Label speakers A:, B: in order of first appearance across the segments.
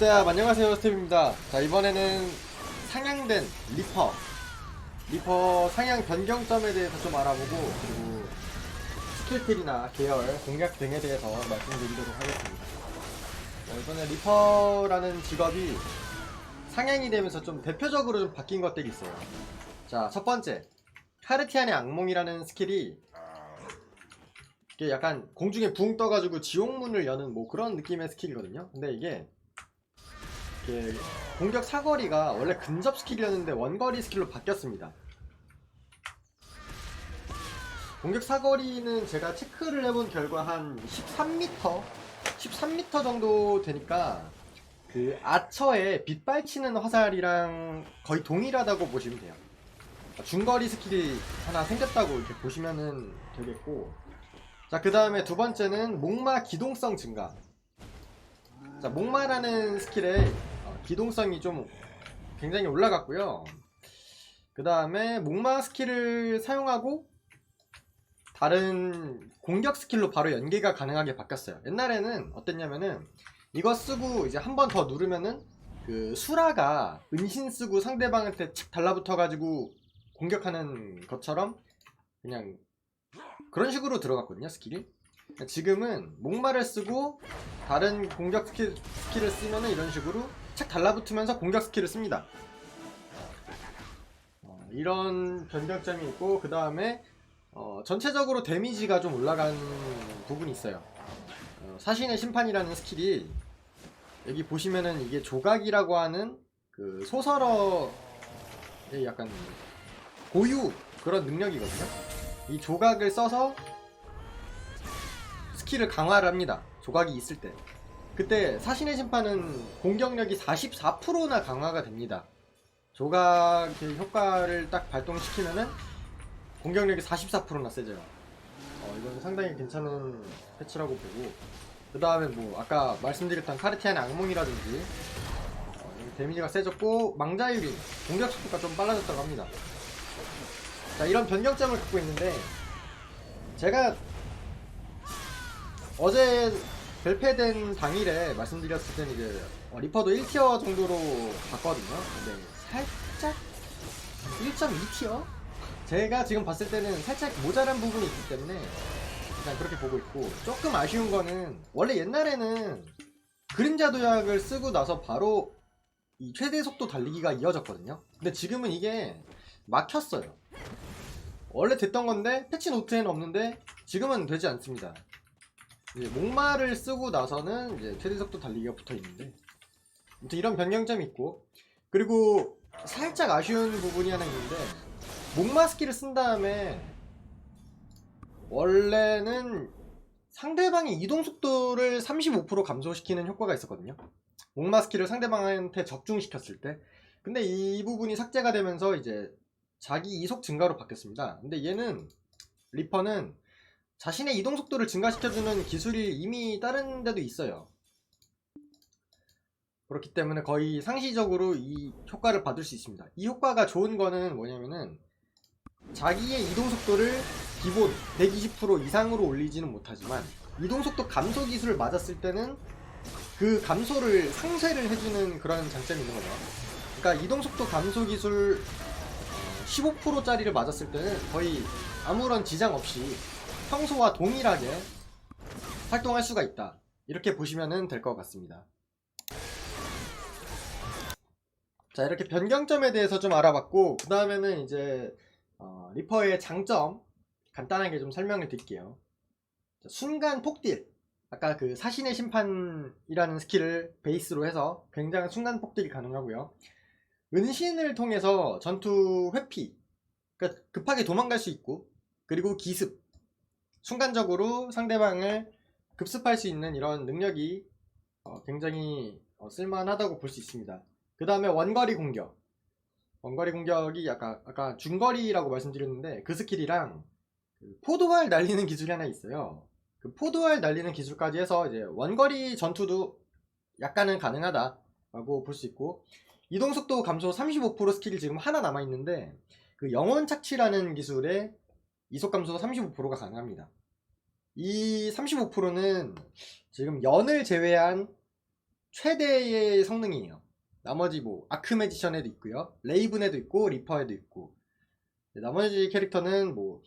A: 스텝 안녕하세요 스텝입니다. 자 이번에는 상향된 리퍼. 리퍼 상향 변경점에 대해서 좀 알아보고 그리고 스킬킬이나 계열 공략 등에 대해서 말씀드리도록 하겠습니다. 자, 이번에 리퍼라는 직업이 상향이 되면서 좀 대표적으로 좀 바뀐 것들이 있어요. 자 첫 번째. 카르티안의 악몽이라는 스킬이 약간 공중에 붕 떠가지고 지옥문을 여는 뭐 그런 느낌의 스킬이거든요. 근데 이게 이렇게 공격 사거리가 원래 근접 스킬이었는데 원거리 스킬로 바뀌었습니다. 공격 사거리는 제가 체크를 해본 결과 한 13m? 13m 정도 되니까 그 아처에 빗발치는 화살이랑 거의 동일하다고 보시면 돼요. 중거리 스킬이 하나 생겼다고 이렇게 보시면은 되겠고 자 그 다음에 두 번째는 목마 기동성 증가 자, 목마라는 스킬의 어, 기동성이 좀 굉장히 올라갔고요. 그 다음에 목마 스킬을 사용하고 다른 공격 스킬로 바로 연계가 가능하게 바뀌었어요. 옛날에는 어땠냐면은 이거 쓰고 이제 한 번 더 누르면은 그 수라가 은신 쓰고 상대방한테 착 달라붙어가지고 공격하는 것처럼 그냥 그런 식으로 들어갔거든요 스킬이. 지금은 목마를 쓰고 다른 공격 스킬, 스킬을 쓰면은 이런 식으로 착 달라붙으면서 공격 스킬을 씁니다. 어, 이런 변경점이 있고 그 다음에 어, 전체적으로 데미지가 좀 올라간 부분이 있어요. 어, 사신의 심판이라는 스킬이 여기 보시면은 이게 조각이라고 하는 그 소설어의 약간 고유 그런 능력이거든요. 이 조각을 써서 스킬을 강화를 합니다. 조각이 있을 때. 그때 사신의 심판은 공격력이 44%나 강화가 됩니다. 조각의 효과를 딱 발동시키면은 공격력이 44%나 세져요. 어, 이건 상당히 괜찮은 패치라고 보고 그 다음에 뭐 아까 말씀드렸던 카르티안의 악몽이라든지 어, 데미지가 세졌고 망자유린 공격 속도가 좀 빨라졌다고 합니다. 자 이런 변경점을 갖고 있는데 제가 어제 발표된 당일에 말씀드렸을 때는 이제 어, 리퍼도 1티어 정도로 봤거든요. 근데 살짝 1.2티어? 제가 지금 봤을 때는 살짝 모자란 부분이 있기 때문에 일단 그렇게 보고 있고 조금 아쉬운 거는 원래 옛날에는 그림자 도약을 쓰고 나서 바로 이 최대 속도 달리기가 이어졌거든요. 근데 지금은 이게 막혔어요. 원래 됐던 건데 패치 노트에는 없는데 지금은 되지 않습니다. 이제 목마를 쓰고 나서는 이제 최대 속도 달리기가 붙어 있는데 아무튼 이런 변경점이 있고 그리고 살짝 아쉬운 부분이 하나 있는데 목마 스킬을 쓴 다음에 원래는 상대방의 이동 속도를 35% 감소시키는 효과가 있었거든요. 목마 스킬을 상대방한테 적중시켰을 때. 근데 이 부분이 삭제가 되면서 이제 자기 이속 증가로 바뀌었습니다. 근데 얘는 리퍼는 자신의 이동 속도를 증가시켜주는 기술이 이미 다른 데도 있어요. 그렇기 때문에 거의 상시적으로 이 효과를 받을 수 있습니다. 이 효과가 좋은 거는 뭐냐면은 자기의 이동 속도를 기본 120% 이상으로 올리지는 못하지만 이동 속도 감소 기술을 맞았을 때는 그 감소를 상쇄를 해주는 그런 장점이 있는 거죠. 그러니까 이동 속도 감소 기술 15%짜리를 맞았을 때는 거의 아무런 지장 없이 평소와 동일하게 활동할 수가 있다. 이렇게 보시면 될 것 같습니다. 자, 이렇게 변경점에 대해서 좀 알아봤고, 그 다음에는 이제, 어, 리퍼의 장점, 간단하게 좀 설명을 드릴게요. 자, 순간 폭딜. 아까 그 사신의 심판이라는 스킬을 베이스로 해서 굉장한 순간 폭딜이 가능하고요. 은신을 통해서 전투 회피, 그러니까 급하게 도망갈 수 있고, 그리고 기습, 순간적으로 상대방을 급습할 수 있는 이런 능력이 어, 굉장히 어, 쓸만하다고 볼 수 있습니다. 그 다음에 원거리 공격. 원거리 공격이 아까, 아까 중거리라고 말씀드렸는데 그 스킬이랑 그 포도알 날리는 기술이 하나 있어요. 그 포도알 날리는 기술까지 해서 이제 원거리 전투도 약간은 가능하다라고 볼 수 있고 이동 속도 감소 35% 스킬이 지금 하나 남아 있는데 그 영혼 착취라는 기술에 이속 감소 35%가 가능합니다. 이 35%는 지금 연을 제외한 최대의 성능이에요. 나머지 뭐 아크메지션에도 있고요. 레이븐에도 있고 리퍼에도 있고. 네, 나머지 캐릭터는 뭐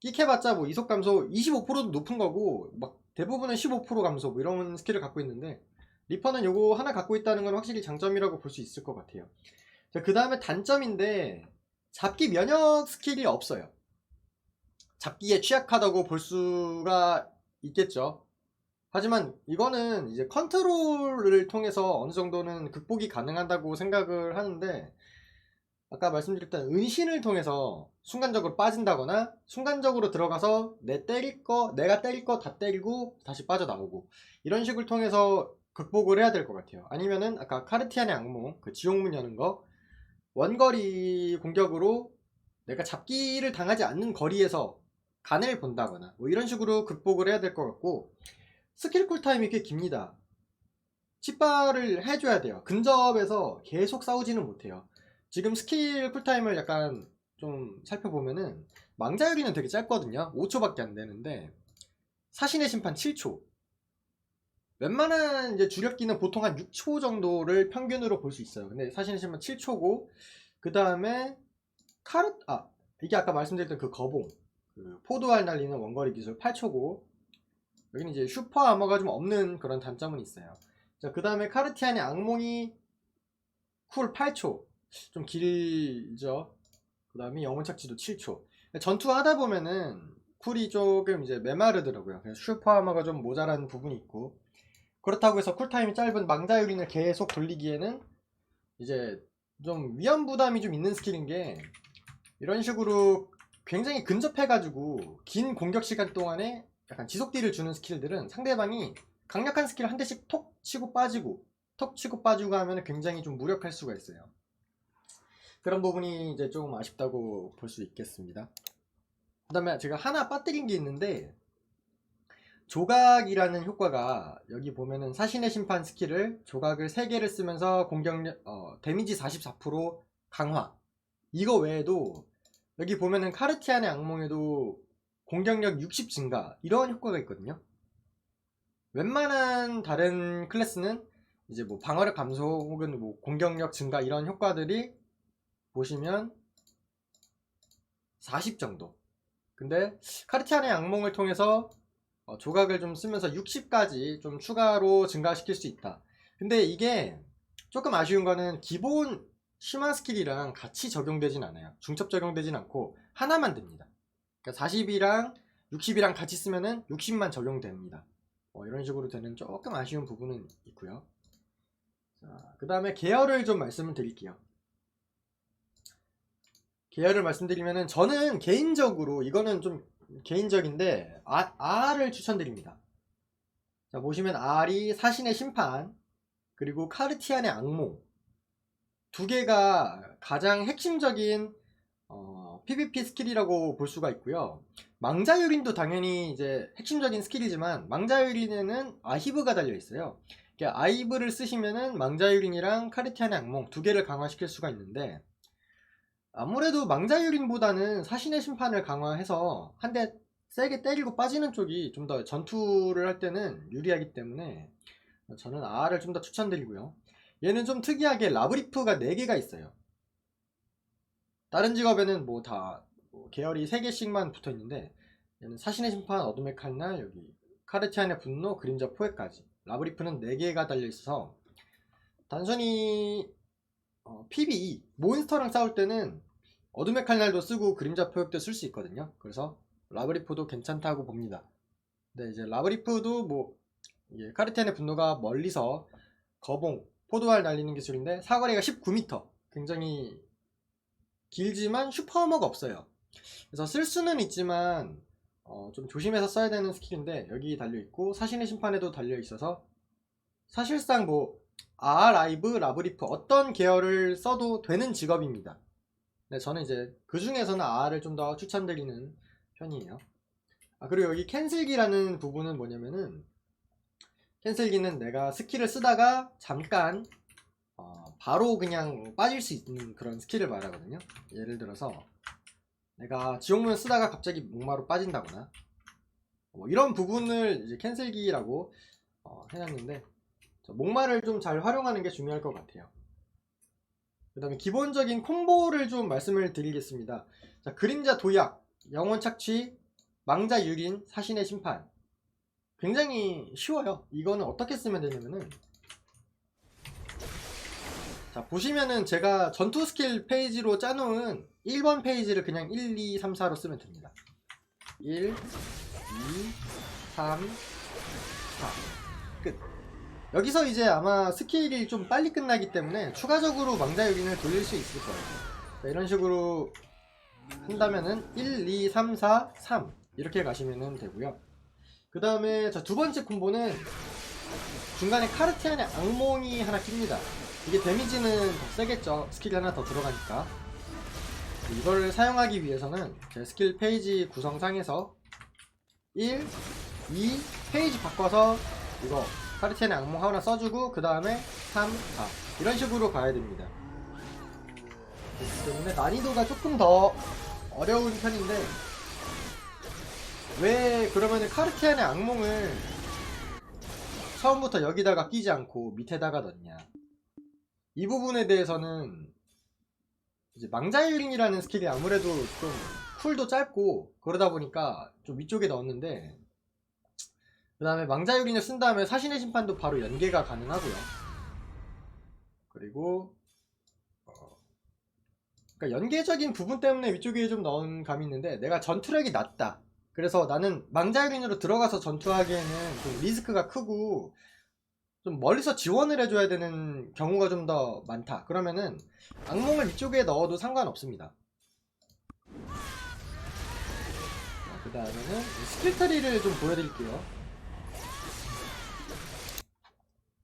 A: 끼해봤자 뭐 이속 감소 25%도 높은 거고 막 대부분은 15% 감소 뭐 이런 스킬을 갖고 있는데 리퍼는 요거 하나 갖고 있다는 건 확실히 장점이라고 볼 수 있을 것 같아요. 그 다음에 단점인데 잡기 면역 스킬이 없어요. 잡기에 취약하다고 볼 수가 있겠죠. 하지만 이거는 이제 컨트롤을 통해서 어느 정도는 극복이 가능하다고 생각을 하는데 아까 말씀드렸던 은신을 통해서 순간적으로 빠진다거나 순간적으로 들어가서 내 때릴 거 내가 때릴 거 다 때리고 다시 빠져나오고 이런 식을 통해서 극복을 해야 될 것 같아요. 아니면은 아까 카르티안의 악몽 그 지옥문 여는 거 원거리 공격으로 내가 잡기를 당하지 않는 거리에서 간을 본다거나 뭐 이런 식으로 극복을 해야 될 것 같고 스킬 쿨타임이 꽤 깁니다. 치바를 해줘야 돼요. 근접에서 계속 싸우지는 못해요. 지금 스킬 쿨타임을 약간 좀 살펴보면은 망자유리는 되게 짧거든요. 5초밖에 안 되는데 사신의 심판 7초. 웬만한 이제 주력기는 보통 한 6초 정도를 평균으로 볼 수 있어요. 근데 사신의 심판 7초고 그 다음에 카르 아 이게 아까 말씀드렸던 그 거봉 그 포도알 날리는 원거리 기술 8초고 여기는 이제 슈퍼 아머가 좀 없는 그런 단점은 있어요. 자, 그 다음에 카르티안의 악몽이 쿨 8초. 좀 길죠. 그 다음에 영혼 착지도 7초. 전투하다 보면은 쿨이 조금 이제 메마르더라고요. 슈퍼 아머가 좀 모자란 부분이 있고. 그렇다고 해서 쿨타임이 짧은 망자 유린을 계속 돌리기에는 이제 좀 위험 부담이 좀 있는 스킬인 게 이런 식으로 굉장히 근접해가지고 긴 공격 시간 동안에 약간 지속딜을 주는 스킬들은 상대방이 강력한 스킬 한 대씩 톡 치고 빠지고 톡 치고 빠지고 하면 굉장히 좀 무력할 수가 있어요. 그런 부분이 이제 조금 아쉽다고 볼 수 있겠습니다. 그 다음에 제가 하나 빠뜨린 게 있는데 조각이라는 효과가 여기 보면은 사신의 심판 스킬을 조각을 3개를 쓰면서 공격력 어, 데미지 44% 강화 이거 외에도 여기 보면은 카르티안의 악몽에도 공격력 60 증가 이런 효과가 있거든요. 웬만한 다른 클래스는 이제 뭐 방어력 감소 혹은 뭐 공격력 증가 이런 효과들이 보시면 40 정도. 근데 카르티안의 악몽을 통해서 어, 조각을 좀 쓰면서 60까지 좀 추가로 증가시킬 수 있다. 근데 이게 조금 아쉬운 거는 기본 심화 스킬이랑 같이 적용되진 않아요. 중첩 적용되진 않고 하나만 됩니다. 그러니까 40이랑 60이랑 같이 쓰면은 60만 적용됩니다. 어, 이런 식으로 되는 조금 아쉬운 부분은 있고요. 자, 그 다음에 계열을 좀 말씀을 드릴게요. 계열을 말씀드리면은 저는 개인적으로 이거는 좀 개인적인데 아, R을 추천드립니다. 자 보시면 R이 사신의 심판 그리고 카르티안의 악몽 두 개가 가장 핵심적인 어, PVP 스킬이라고 볼 수가 있고요. 망자유린도 당연히 이제 핵심적인 스킬이지만 망자유린에는 아히브가 달려 있어요. 아이브를 쓰시면은 망자유린이랑 카르티안의 악몽 두 개를 강화시킬 수가 있는데 아무래도 망자유린보다는 사신의 심판을 강화해서 한 대 세게 때리고 빠지는 쪽이 좀 더 전투를 할 때는 유리하기 때문에 저는 R을 좀더 추천드리고요. 얘는 좀 특이하게 라브리프가 4개가 있어요. 다른 직업에는 뭐다 뭐 계열이 3개씩만 붙어 있는데 얘는 사신의 심판, 어둠의 칼날, 여기 카르티안의 분노, 그림자 포획까지 라브리프는 4개가 달려 있어서 단순히 어, PB 몬스터랑 싸울 때는 어둠의 칼날도 쓰고 그림자 포획도 쓸 수 있거든요. 그래서 라브리프도 괜찮다고 봅니다. 근데 이제 라브리프도 뭐 카르텐의 분노가 멀리서 거봉, 포도알 날리는 기술인데 사거리가 19m. 굉장히 길지만 슈퍼어머가 없어요. 그래서 쓸 수는 있지만 어, 좀 조심해서 써야 되는 스킬인데 여기 달려 있고 사신의 심판에도 달려 있어서 사실상 뭐 아, 라이브, 라브리프 어떤 계열을 써도 되는 직업입니다. 네, 저는 이제 그 중에서는 R을 좀더 추천드리는 편이에요. 아, 그리고 여기 캔슬기라는 부분은 뭐냐면은 캔슬기는 내가 스킬을 쓰다가 잠깐 어, 바로 그냥 빠질 수 있는 그런 스킬을 말하거든요. 예를 들어서 내가 지옥문 쓰다가 갑자기 목마로 빠진다거나 뭐 이런 부분을 이제 캔슬기라고 어, 해놨는데 자, 목마를 좀 잘 활용하는 게 중요할 것 같아요. 그 다음에 기본적인 콤보를 좀 말씀을 드리겠습니다. 자, 그림자 도약, 영혼 착취, 망자 유린, 사신의 심판. 굉장히 쉬워요. 이거는 어떻게 쓰면 되냐면은 자 보시면은 제가 전투 스킬 페이지로 짜놓은 1번 페이지를 그냥 1, 2, 3, 4로 쓰면 됩니다. 1, 2, 3, 4. 끝. 여기서 이제 아마 스킬이 좀 빨리 끝나기 때문에 추가적으로 망자 유린을 돌릴 수 있을 거예요. 자, 이런 식으로 한다면은 1, 2, 3, 4, 3 이렇게 가시면 되고요. 그 다음에 두 번째 콤보는 중간에 카르티안의 악몽이 하나 낍니다. 이게 데미지는 더 세겠죠. 스킬이 하나 더 들어가니까. 이걸 사용하기 위해서는 제 스킬 페이지 구성상에서 1, 2 페이지 바꿔서 이거 카르티안의 악몽 하나 써주고 그 다음에 3, 4 이런 식으로 가야 됩니다. 그렇기 때문에 난이도가 조금 더 어려운 편인데 왜 그러면은 카르티안의 악몽을 처음부터 여기다가 끼지 않고 밑에다가 넣냐? 이 부분에 대해서는 이제 망자유린이라는 스킬이 아무래도 좀 쿨도 짧고 그러다 보니까 좀 위쪽에 넣었는데 그 다음에 망자유린을 쓴 다음에 사신의 심판도 바로 연계가 가능하고요. 그리고 어, 그러니까 연계적인 부분 때문에 위쪽에 좀 넣은 감이 있는데 내가 전투력이 낮다 그래서 나는 망자유린으로 들어가서 전투하기에는 좀 리스크가 크고 좀 멀리서 지원을 해줘야 되는 경우가 좀 더 많다. 그러면은 악몽을 위쪽에 넣어도 상관없습니다. 그 다음에는 스킬 트리를 좀 보여드릴게요.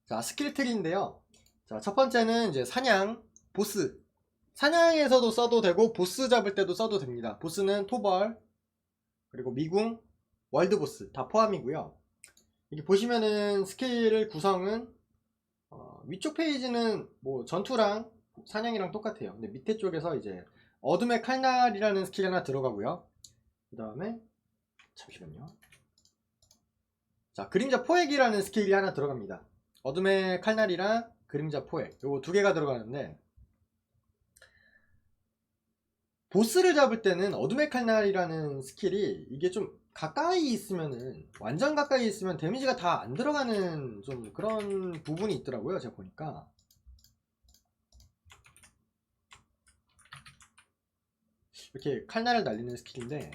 A: 자, 스킬 트리인데요. 자, 첫 번째는 이제 사냥, 보스. 사냥에서도 써도 되고, 보스 잡을 때도 써도 됩니다. 보스는 토벌, 그리고 미궁, 월드보스 다 포함이고요. 이렇게 보시면은 스킬 구성은 어, 위쪽 페이지는 뭐 전투랑 사냥이랑 똑같아요. 근데 밑에 쪽에서 이제 어둠의 칼날이라는 스킬이 하나 들어가고요. 그 다음에 잠시만요. 자 그림자 포획이라는 스킬이 하나 들어갑니다. 어둠의 칼날이랑 그림자 포획 요거 두 개가 들어가는데 보스를 잡을 때는 어둠의 칼날이라는 스킬이 이게 좀 가까이 있으면은 완전 가까이 있으면 데미지가 다 안 들어가는 좀 그런 부분이 있더라고요 제가 보니까. 이렇게 칼날을 날리는 스킬인데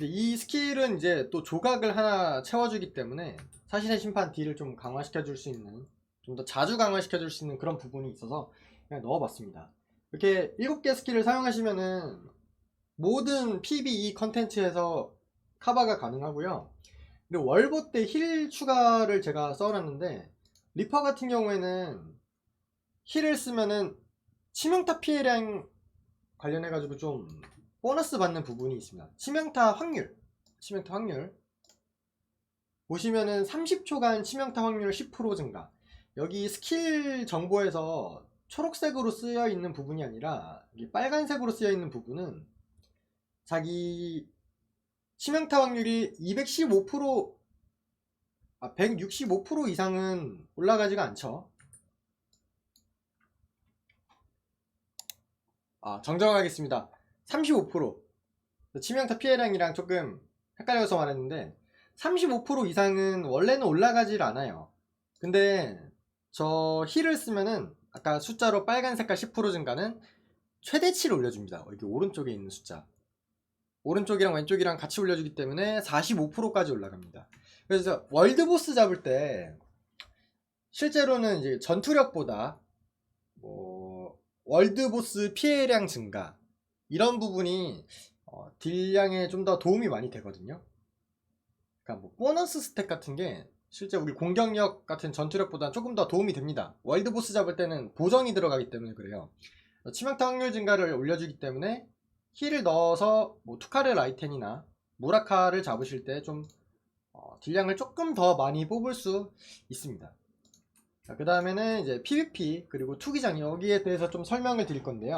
A: 이 스킬은 이제 또 조각을 하나 채워주기 때문에 사신의 심판 딜을 좀 강화시켜 줄 수 있는 좀 더 자주 강화시켜 줄 수 있는 그런 부분이 있어서 그냥 넣어봤습니다 이렇게 7개 스킬을 사용하시면은 모든 PBE 컨텐츠에서 카바가 가능하고요. 근데 월보 때 힐 추가를 제가 써놨는데 리퍼 같은 경우에는 힐을 쓰면은 치명타 피해량 관련해 가지고 좀 보너스 받는 부분이 있습니다. 치명타 확률, 치명타 확률 보시면은 30초간 치명타 확률 10% 증가. 여기 스킬 정보에서 초록색으로 쓰여 있는 부분이 아니라 빨간색으로 쓰여 있는 부분은 자기 치명타 확률이 215% 아, 165% 이상은 올라가지가 않죠. 아, 정정하겠습니다. 35% 치명타 피해량이랑 조금 헷갈려서 말했는데 35% 이상은 원래는 올라가질 않아요. 근데 저 힐을 쓰면은 아까 숫자로 빨간 색깔 10% 증가는 최대치를 올려줍니다. 여기 오른쪽에 있는 숫자. 오른쪽이랑 왼쪽이랑 같이 올려주기 때문에 45%까지 올라갑니다. 그래서 월드보스 잡을 때 실제로는 이제 전투력보다 뭐 월드보스 피해량 증가 이런 부분이 어, 딜량에 좀 더 도움이 많이 되거든요. 그러니까 뭐 보너스 스택 같은 게 실제 우리 공격력 같은 전투력보다 조금 더 도움이 됩니다. 월드보스 잡을 때는 보정이 들어가기 때문에 그래요. 치명타 확률 증가를 올려주기 때문에 힐을 넣어서 뭐 투카르 라이텐이나 무라카를 잡으실 때좀 어, 딜량을 조금 더 많이 뽑을 수 있습니다. 그 다음에는 이제 PVP 그리고 투기장 여기에 대해서 좀 설명을 드릴 건데요.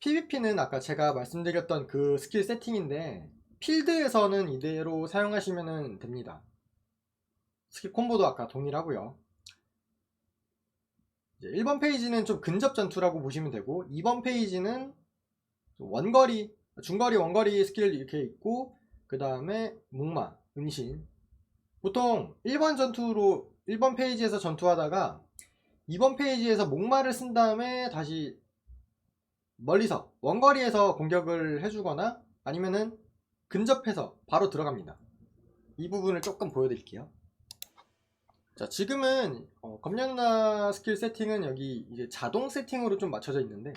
A: PVP는 아까 제가 말씀드렸던 그 스킬 세팅인데 필드에서는 이대로 사용하시면 됩니다. 스킬 콤보도 아까 동일하고요. 이제 1번 페이지는 좀 근접 전투라고 보시면 되고 2번 페이지는 좀 원거리, 중거리, 원거리 스킬 이렇게 있고 그 다음에 목마, 은신 보통 1번 전투로 1번 페이지에서 전투하다가 2번 페이지에서 목마를 쓴 다음에 다시 멀리서 원거리에서 공격을 해주거나 아니면은 근접해서 바로 들어갑니다. 이 부분을 조금 보여드릴게요. 자, 지금은 어, 검량나 스킬 세팅은 여기 이제 자동 세팅으로 좀 맞춰져 있는데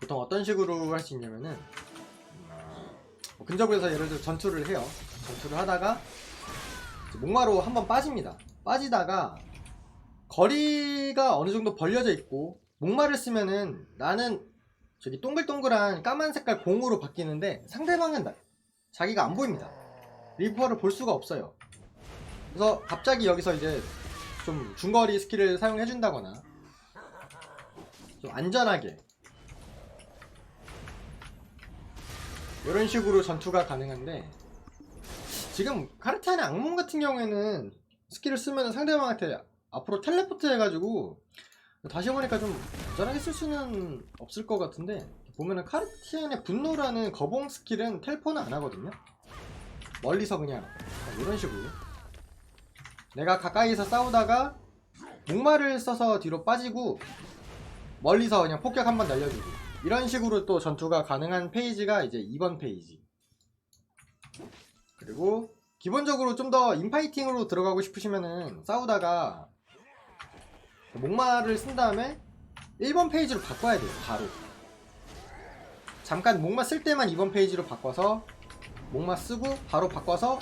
A: 보통 어떤 식으로 할 수 있냐면은 뭐 근접에서 예를 들어 전투를 해요. 전투를 하다가 목마로 한번 빠집니다. 빠지다가 거리가 어느 정도 벌려져 있고 목마를 쓰면은 나는 저기 동글동글한 까만 색깔 공으로 바뀌는데 상대방은 나- 자기가 안 보입니다. 리퍼를 볼 수가 없어요. 그래서 갑자기 여기서 이제 좀 중거리 스킬을 사용해 준다거나 좀 안전하게 이런 식으로 전투가 가능한데 지금 카르티안의 악몽 같은 경우에는 스킬을 쓰면 상대방한테 앞으로 텔레포트 해가지고 다시 보니까 좀 안전하게 쓸 수는 없을 것 같은데 보면은 카르티안의 분노라는 거봉 스킬은 텔포는 안 하거든요. 멀리서 그냥 이런 식으로. 내가 가까이서 싸우다가 목마를 써서 뒤로 빠지고 멀리서 그냥 폭격 한 번 날려주고. 이런 식으로 또 전투가 가능한 페이지가 이제 2번 페이지. 그리고 기본적으로 좀 더 인파이팅으로 들어가고 싶으시면은 싸우다가 목마를 쓴 다음에 1번 페이지로 바꿔야 돼요 바로. 잠깐 목마 쓸 때만 2번 페이지로 바꿔서 목마 쓰고 바로 바꿔서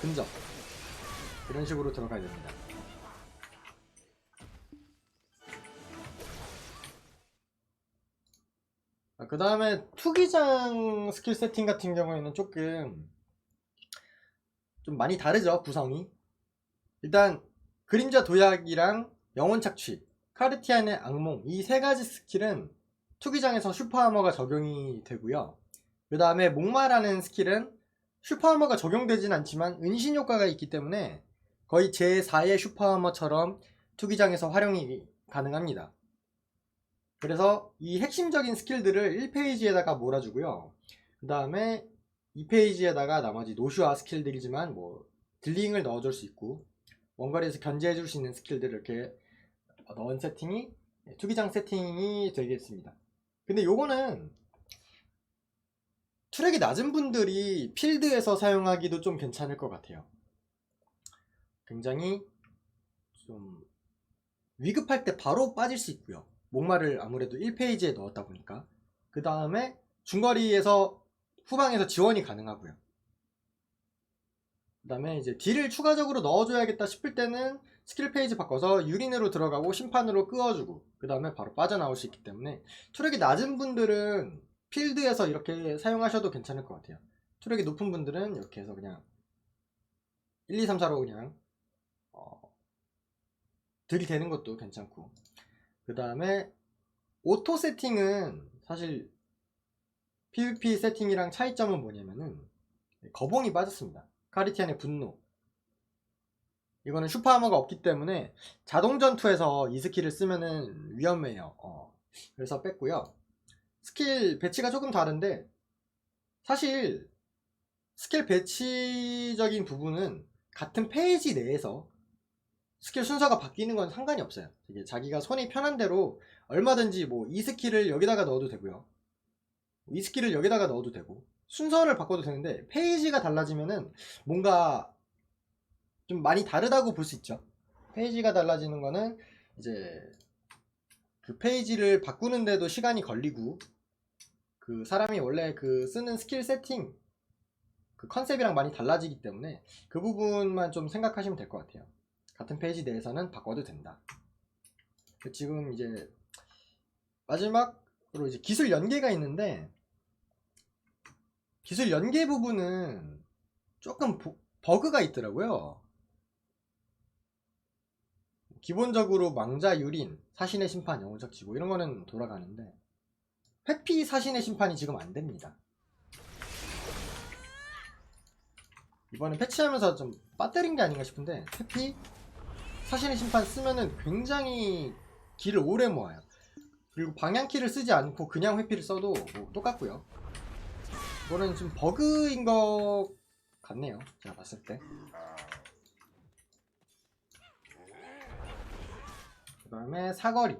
A: 근접. 이런 식으로 들어가야 됩니다. 그 다음에 투기장 스킬 세팅 같은 경우에는 조금 좀 많이 다르죠 구성이. 일단 그림자 도약이랑 영혼 착취 카르티안의 악몽 이 세 가지 스킬은 투기장에서 슈퍼하머가 적용이 되고요 그 다음에 목마라는 스킬은 슈퍼하머가 적용되진 않지만 은신 효과가 있기 때문에 거의 제4의 슈퍼하머처럼 투기장에서 활용이 가능합니다 그래서 이 핵심적인 스킬들을 1페이지에다가 몰아주고요. 그 다음에 2페이지에다가 나머지 노슈아 스킬들이지만 뭐 딜링을 넣어줄 수 있고 원거리에서 견제해줄 수 있는 스킬들을 이렇게 넣은 세팅이 투기장 세팅이 되겠습니다. 근데 요거는 트랙이 낮은 분들이 필드에서 사용하기도 좀 괜찮을 것 같아요. 굉장히 좀 위급할 때 바로 빠질 수 있고요. 목마를 아무래도 1페이지에 넣었다 보니까 그 다음에 중거리에서 후방에서 지원이 가능하고요 그 다음에 이제 딜을 추가적으로 넣어줘야겠다 싶을 때는 스킬 페이지 바꿔서 유린으로 들어가고 심판으로 끄어주고 그 다음에 바로 빠져나올 수 있기 때문에 투력이 낮은 분들은 필드에서 이렇게 사용하셔도 괜찮을 것 같아요 투력이 높은 분들은 이렇게 해서 그냥 1, 2, 3, 4로 그냥 어, 들이대는 것도 괜찮고 그 다음에 오토 세팅은 사실 PVP 세팅이랑 차이점은 뭐냐면은 거봉이 빠졌습니다. 카리티안의 분노. 이거는 슈퍼하머가 없기 때문에 자동 전투에서 이 스킬을 쓰면은 위험해요. 어. 그래서 뺐고요. 스킬 배치가 조금 다른데 사실 스킬 배치적인 부분은 같은 페이지 내에서 스킬 순서가 바뀌는 건 상관이 없어요. 되게 자기가 손이 편한 대로 얼마든지 뭐 이 스킬을 여기다가 넣어도 되고요. 이 스킬을 여기다가 넣어도 되고 순서를 바꿔도 되는데 페이지가 달라지면은 뭔가 좀 많이 다르다고 볼 수 있죠. 페이지가 달라지는 거는 이제 그 페이지를 바꾸는데도 시간이 걸리고 그 사람이 원래 그 쓰는 스킬 세팅 그 컨셉이랑 많이 달라지기 때문에 그 부분만 좀 생각하시면 될 것 같아요. 같은 페이지 내에서는 바꿔도 된다. 지금 이제 마지막으로 이제 기술 연계가 있는데 기술 연계 부분은 조금 보- 버그가 있더라고요. 기본적으로 망자 유린, 사신의 심판, 영혼적 지고 이런 거는 돌아가는데 회피 사신의 심판이 지금 안 됩니다. 이번에 패치하면서 좀 빠뜨린 게 아닌가 싶은데 회피 사신의 심판 쓰면은 굉장히 길을 오래 모아요. 그리고 방향키를 쓰지 않고 그냥 회피를 써도 뭐 똑같고요. 이거는 좀 버그인 것 같네요. 제가 봤을 때. 그 다음에 사거리.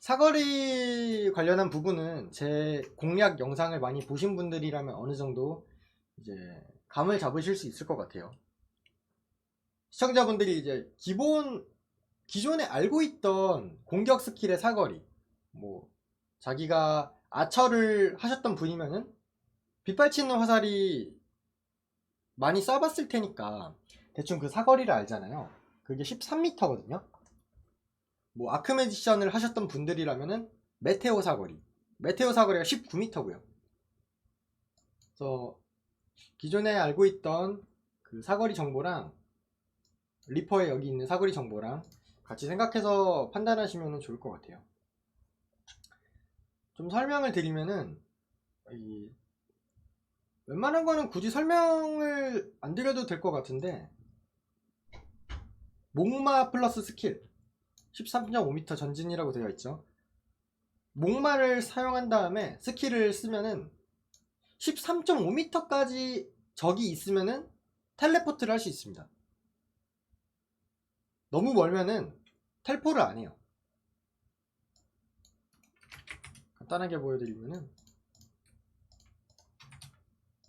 A: 사거리 관련한 부분은 제 공략 영상을 많이 보신 분들이라면 어느 정도 이제 감을 잡으실 수 있을 것 같아요. 시청자분들이 이제 기본 기존에 알고 있던 공격 스킬의 사거리, 뭐 자기가 아처를 하셨던 분이면은 빗발치는 화살이 많이 써봤을 테니까 대충 그 사거리를 알잖아요. 그게 13m거든요. 뭐 아크메디션을 하셨던 분들이라면은 메테오 사거리, 메테오 사거리가 19m고요. 그래서 기존에 알고 있던 그 사거리 정보랑 리퍼에 여기 있는 사거리 정보랑 같이 생각해서 판단하시면 좋을 것 같아요. 좀 설명을 드리면은 이 웬만한 거는 굳이 설명을 안 드려도 될 것 같은데 목마 플러스 스킬 13.5m 전진이라고 되어 있죠. 목마를 사용한 다음에 스킬을 쓰면은 13.5m까지 적이 있으면은 텔레포트를 할 수 있습니다. 너무 멀면은 텔포를 안 해요. 간단하게 보여드리면은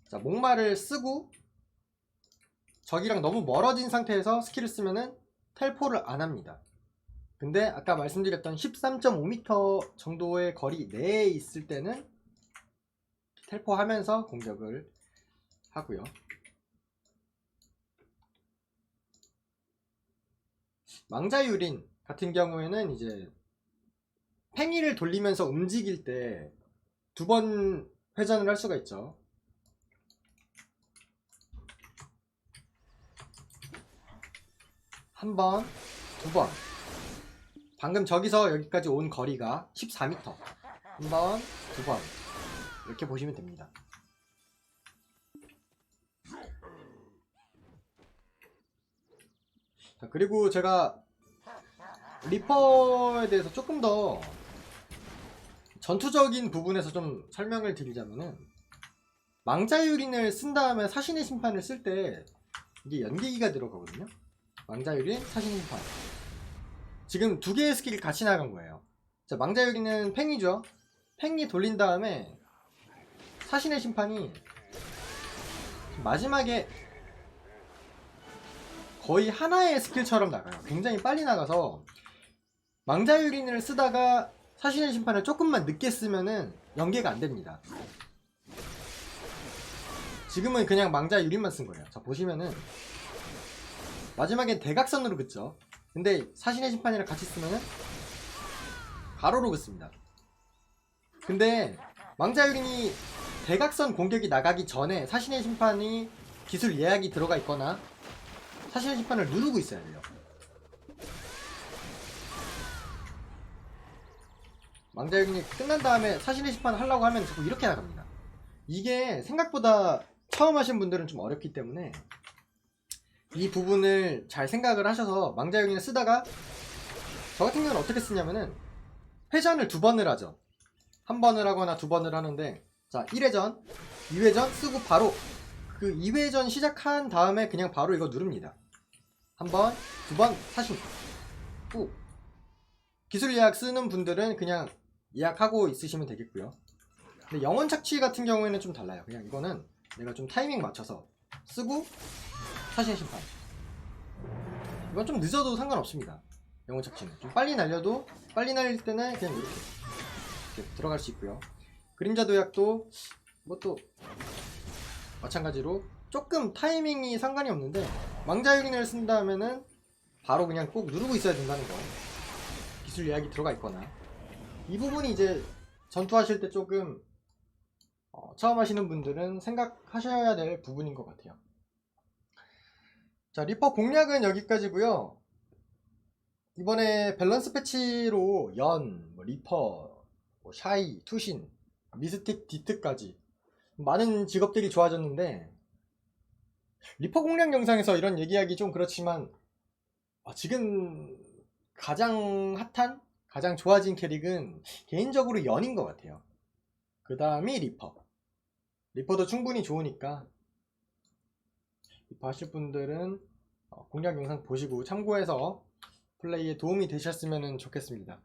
A: 자 목마를 쓰고 적이랑 너무 멀어진 상태에서 스킬을 쓰면은 텔포를 안 합니다. 근데 아까 말씀드렸던 13.5m 정도의 거리 내에 있을 때는 텔포하면서 공격을 하고요. 망자유린 같은 경우에는 이제 팽이를 돌리면서 움직일 때 두 번 회전을 할 수가 있죠. 한 번, 두 번. 방금 저기서 여기까지 온 거리가 14m. 한 번, 두 번. 이렇게 보시면 됩니다. 자, 그리고 제가 리퍼에 대해서 조금 더 전투적인 부분에서 좀 설명을 드리자면은 망자유린을 쓴 다음에 사신의 심판을 쓸 때 이게 연계기가 들어가거든요. 망자유린, 사신의 심판. 지금 두 개의 스킬이 같이 나간 거예요. 자, 망자유린은 팽이죠. 팽이 돌린 다음에 사신의 심판이 마지막에 거의 하나의 스킬처럼 나가요. 굉장히 빨리 나가서 망자 유린을 쓰다가 사신의 심판을 조금만 늦게 쓰면은 연계가 안 됩니다. 지금은 그냥 망자 유린만 쓴 거예요. 자 보시면은 마지막엔 대각선으로 긋죠. 근데 사신의 심판이랑 같이 쓰면은 가로로 긋습니다. 근데 망자유린이 대각선 공격이 나가기 전에 사신의 심판이 기술 예약이 들어가 있거나 사신의 심판을 누르고 있어야 돼요. 망자유린이 끝난 다음에 사신의 심판을 하려고 하면 자꾸 이렇게 나갑니다. 이게 생각보다 처음 하신 분들은 좀 어렵기 때문에 이 부분을 잘 생각을 하셔서 망자유린을 쓰다가 저 같은 경우는 어떻게 쓰냐면은 회전을 두 번을 하죠. 한 번을 하거나 두 번을 하는데 자 1회전, 2회전 쓰고 바로 그 2회전 시작한 다음에 그냥 바로 이거 누릅니다. 한 번, 두 번, 사신 후 기술 예약 쓰는 분들은 그냥 예약하고 있으시면 되겠고요. 근데 영원 착취 같은 경우에는 좀 달라요. 그냥 이거는 내가 좀 타이밍 맞춰서 쓰고 사신 심판. 이건 좀 늦어도 상관없습니다. 영원 착취는 좀 빨리 날려도 빨리 날릴 때는 그냥 이렇게, 이렇게 들어갈 수 있고요. 그림자 도약도 뭐 또 마찬가지로 조금 타이밍이 상관이 없는데 망자유린을 쓴다면은 바로 그냥 꼭 누르고 있어야 된다는 거. 기술 예약이 들어가 있거나 이 부분이 이제 전투하실 때 조금 어, 처음 하시는 분들은 생각하셔야 될 부분인 것 같아요. 자, 리퍼 공략은 여기까지고요. 이번에 밸런스 패치로 연, 뭐 리퍼, 뭐 샤이, 투신, 미스틱, 디트까지 많은 직업들이 좋아졌는데 리퍼 공략 영상에서 이런 얘기하기 좀 그렇지만 아, 지금 가장 핫한 가장 좋아진 캐릭은 개인적으로 연인 것 같아요. 그 다음이 리퍼. 리퍼도 충분히 좋으니까 하실 분들은 어, 공략 영상 보시고 참고해서 플레이에 도움이 되셨으면 좋겠습니다.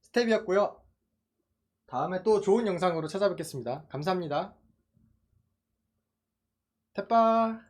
A: 스텝이었고요. 다음에 또 좋은 영상으로 찾아뵙겠습니다. 감사합니다. 태빠